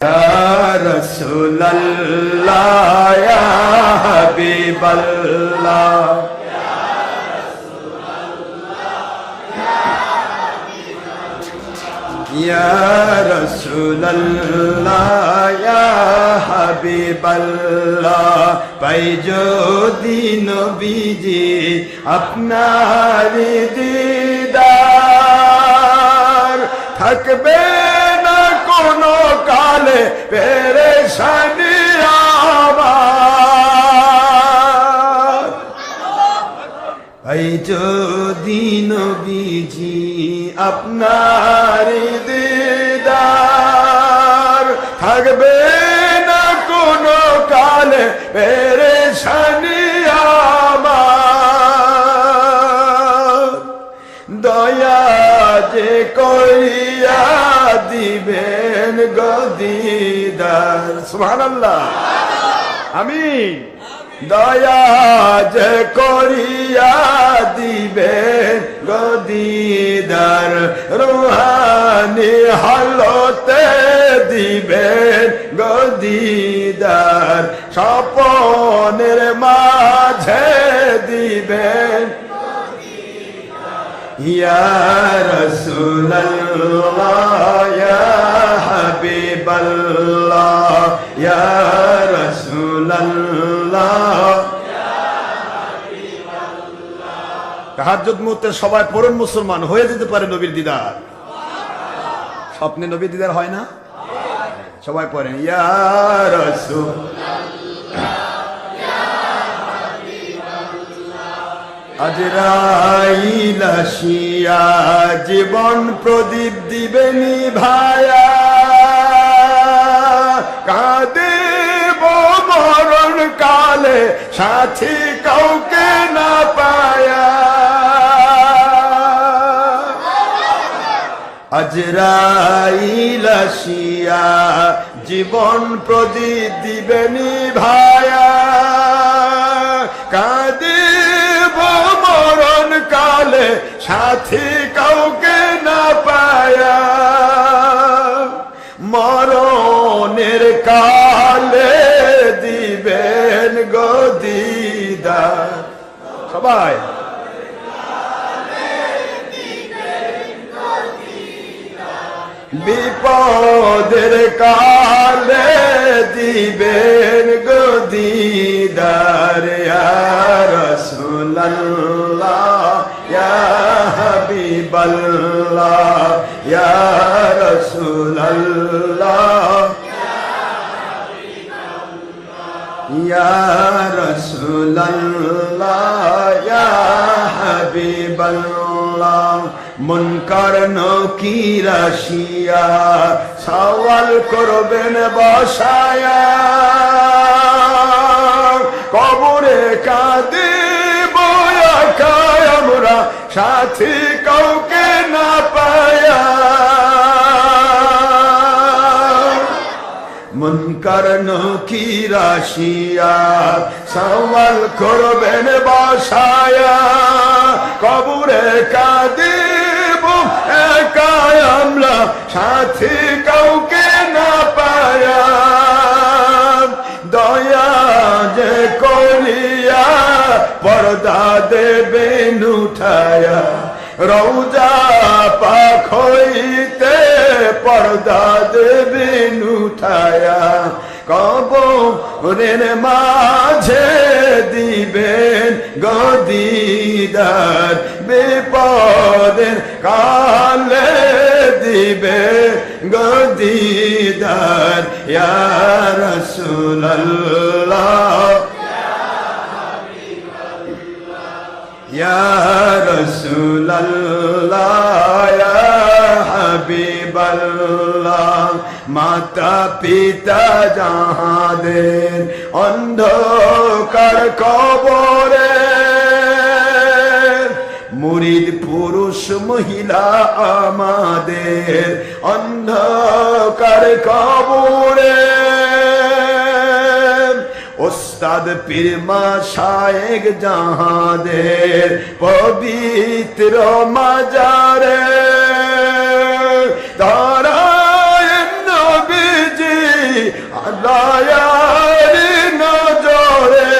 يا رسول الله يا حبيب الله يا رسول الله يا حبيب الله পাই যদি নবীজি আপনার দিদার থাকবে না কোনো পেরেশানি আমার। এই যদি নবীজি আপনার দিদার। সুহান আল্লাহ আমি দয়া যে করিয়া দিবে গদিদার রোহানি হলতে দিবে গদিদার সপনের মাঝে দিবে ইয়া রসুল্লাহ হাবিবাল্লাহ ইয়া রাসূলুল্লাহ তাহাজ্জুদ সবাই মুসলমান হয়ে যেতে পারে নবীর দিদার। স্বপ্নে নবীর দিদার হয় না? সবাই পড়েন, ইয়া জীবন প্রদীপ দিবেনি ভায়া। কাঁদেব মরণ কালে, সাথী কাউকে না পায়া। আজরাইল আসিয়া জীবন প্রদীপ দিবেনি ভায়া। কাঁদিব মরণ কালে, সাথী কালে দিবেন গদিদা সবাই। বিপদের কালে দিবেন গদিদার রসুল্লাহ হাবিবাল্লাহ। রসুল্লাহ ইয়া হাবিবাল্লাহ মুনকার নকির আসিয়া সওয়াল করবেন বসায়া কবরে কাঁদিব আমরা সাথী কাউকে মুনকার নকির আসিয়া সওয়াল করবেন বসায়া। কবরে কাঁদিব, একাই আমরা, সাথী কাউকে না পায়া। দয়া যে করিয়া, পর্দা দেবেন উঠায়া। রৌজা পাখ পর্দা দেবেন উঠায়া কবরের মাঝে দিবেন গদিদার বিপদের কালে দিবে গদিদার। ইয়া রাসূলুল্লাহ। আল্লাহ, মাতা, পিতা যাহাদের অন্ধকার কবরে। মুরিদ পুরুষ, মহিলা আমাদের অন্ধকার কবরে। ওস্তাদ পীরমা শায়েক জাহাদের পবিত্র মাজারে। তারা নবীজি দয়ারি নজরে।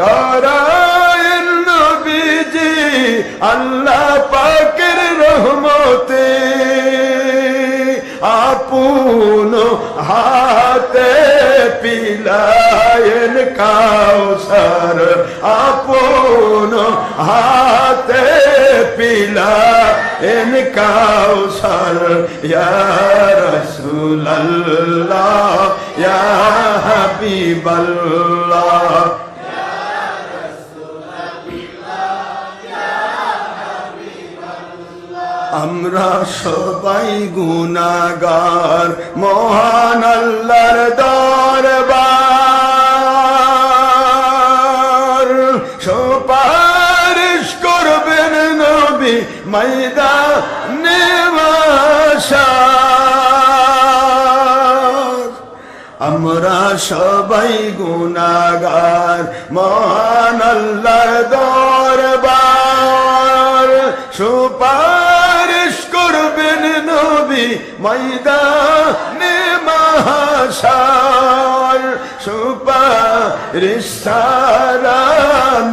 তারায় নবীজি, আল্লাহ পাকের রহমতে। আপন হাতে পিলায়েন কাউসার আপন হাতে পিলায়েন কাউসার ইয়া রাসূলুল্লাহ আমরা সবাই গুনাগার মহান আল্লাহর দরবার। মাশার আমরা সবাই গুনাগার মহান দরবার সুপারিশ করবেন নবী ময়দানে মহাশার সুপারিশ সারা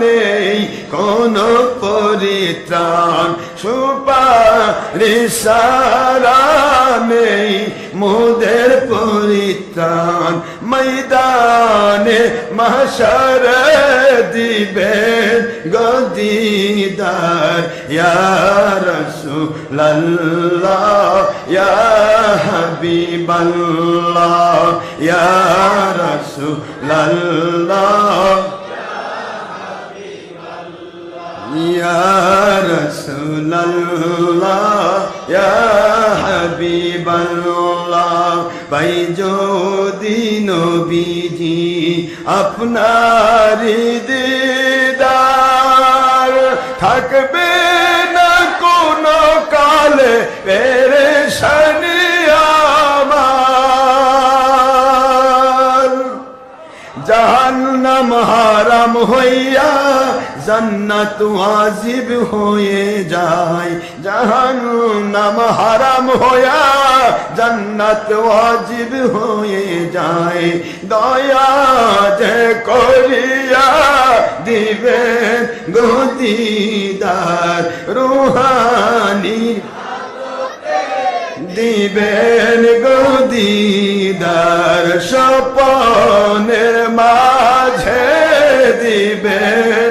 নেই, কোন পরিত্রাণ সুপারিশ সারা নেই, মোদের পরিত্রাণ, ময়দানে মহাশর দিবেন গদিদার, ইয়া রাসূলুল্লাহ, ইয়া হাবিবাল্লাহ ইয়া রাসূলুল্লাহ ইয়া রাসূলুল্লাহ ইয়া হাবিবাল্লাহ যদি নবীজি আপনারি দিদার থাকবে না কোন কালে, পেরেশানি আমার। জাহান্নাম হারাম হইয়া জান্নাত ওয়াজিব হয়ে যায়। জাহান্নাম হারাম হইয়া জান্নাত ওয়াজিব হয়ে যায়। দয়া যে করিয়া দিবেন গদিদার রুহানি। দিবেন গদিদার স্বপনের মাঝে দিবেন